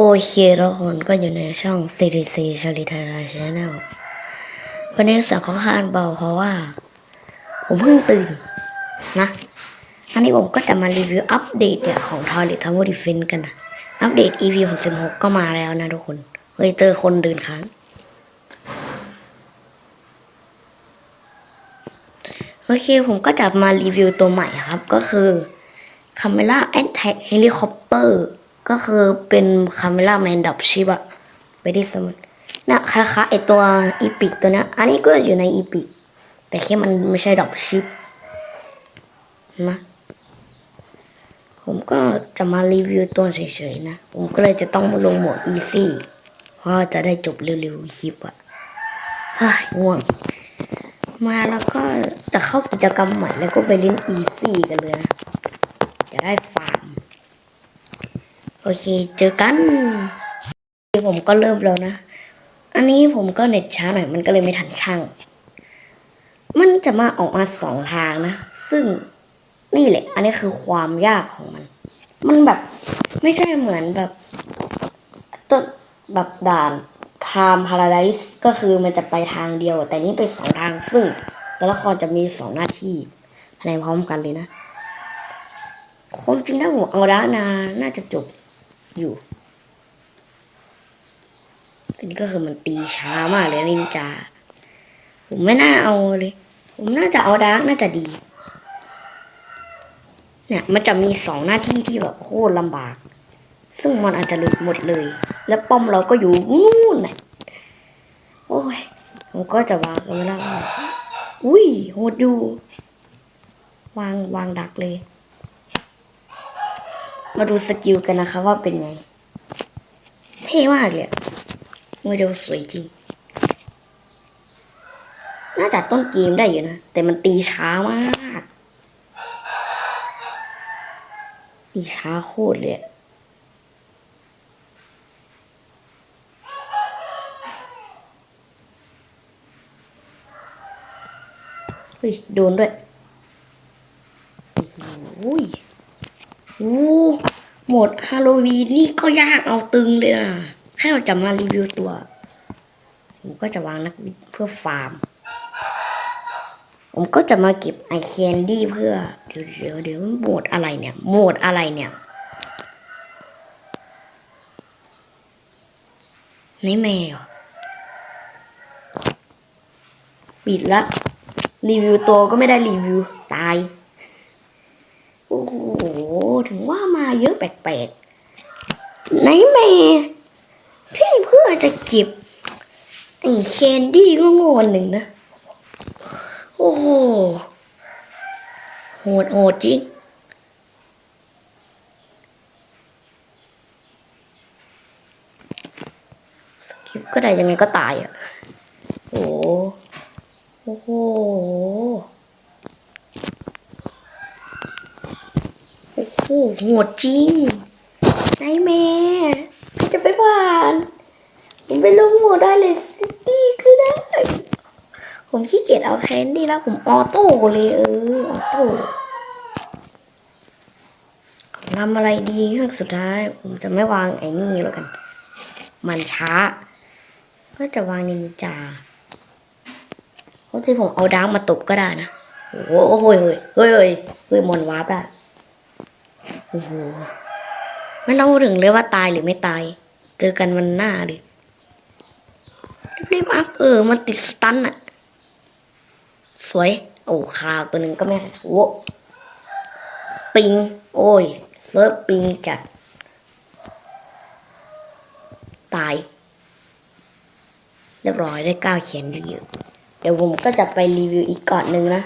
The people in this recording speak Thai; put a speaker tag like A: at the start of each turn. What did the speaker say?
A: โอเคทุกคนก็อยู่ในช่อง CDC ชลิทาราชแนลวันนี้เสียงค่อนข้างเบาเพราะว่า ผมเพิ่งตื่นนะ อันนี้ผมก็จะมารีวิวอัปเดตเนี่ยของ Toilet Tower Defense กันนะ อัปเดต EP 66 ก็มาแล้วนะทุกคน เฮ้ยเจอคนเดินค้าง โอเคผมก็จะมารีวิวตัวใหม่ครับ ก็คือ Camera Attack Helicopter ก็คือเป็น Camera Man ดับชิปอะไปที่สมุดนะคล้ายๆไอตัวอีพิกตัวนี้อันนี้ก็อยู่ในอีพิกแต่แค่มันไม่ใช่ดับชิปนะผมก็จะมารีวิวตัวเฉยๆนะ ผมก็เลยจะต้องมาลงโหมด Easy เพราะจะได้จบเร็วๆคลิปอะเฮ้ยง่วง มาแล้วก็จะเข้ากิจกรรมใหม่แล้วก็ไปเล่น Easy กันเลยนะ จะได้ฟาร์ม โอเค เจอกันผมก็เริ่มแล้วนะ อันนี้ผมก็เน็ตช้าหน่อย มันก็เลยไม่ทันช่าง มันจะมาออกมาสองทางนะ ซึ่งนี่แหละ อันนี้คือความยากของมัน มันแบบไม่ใช่เหมือนแบบต้นแบบด่านพรามพาราไดส์ก็คือมันจะไปทางเดียว แต่นี้ไปสองทาง ซึ่งแต่ละครจะมีสองหน้าที่ภายในพร้อมกันเลยนะความจริงถ้าผมเอาด้านนาน่าจะจบ อยู่ อันนี้ก็คือมันตีช้ามากเลยนินจา ผมไม่น่าเอาเลย ผมน่าจะเอาดาร์กน่าจะดี เนี่ยมันจะมีสองหน้าที่ที่แบบโคตรลำบาก ซึ่งมันอาจจะหลุดหมดเลย แล้วป้อมเราก็อยู่นู่นน่ะโอ้ยผมก็จะวางกันไว้แล้อุ้ยโหดอยู่ วางวางดักเลย มาดูสกิลกันนะคะว่าเป็นไง เท่มากเลยอะโมเดลสวยจริง น่าจะต้นเกมได้อยู่นะ แต่มันตีช้ามาก ตีช้าโคตรเลยอะเฮ้ยโดนด้วยโอ้ยโอ้ หมดฮาโลวีนนี่ก็ยากเอาตึงเลยนะ แค่เราจะมารีวิวตัว ผมก็จะวางนักบินเพื่อฟาร์ม ผมก็จะมาเก็บไอแคนดี้เพื่อ เดี๋ยวเดี๋ยวเดี๋ยวโหมดอะไรเนี่ย โหมดอะไรเนี่ยนี่แมวปิดละ รีวิวตัวก็ไม่ได้รีวิว ตาย ถึงว่ามาเยอะแปลกๆไหนแม่ที่เพื่อจะเก็บไอ้แคนดี้ก็โง่หนึ่งนะ โอ้โหโหดโหดจริงสกิปก็ได้ยังไงก็ตายอะ โอ้โหโอ้โห โอ้ โหดจริงนายแม่จะไปผ่านผมไปลงโหมดได้เลยซิตี้คือได้ ผมขี้เกียจเอาแคนดี้แล้วผมออโต้เลยเออออโต้ทำอะไรดีครั้งสุดท้าย ผมจะไม่วางไอ้นี่แล้วกัน มันช้า ก็จะวางนินจาเขาจะผมเอาดาร์กมาตบก็ได้นะ โอ้โหเฮ้ยเฮ้ยเฮ้ยเฮ้ยเฮ้ยมอนวาร์ปได้ โอ้โหไม่ต้องถึงเลยว่าตายหรือไม่ตาย เจอกันวันหน้าดิรีบอัพเออมันติดสตันอะสวย โอ้คาวตัวหนึ่งก็ไม่โอ้ปิง โอ้ยเซิร์ฟปิงจัด ตาย เรียบร้อยได้เก้าเขียนดีเดี๋ยวผมก็จะไปรีวิวอีกก่อนหนึ่งนะ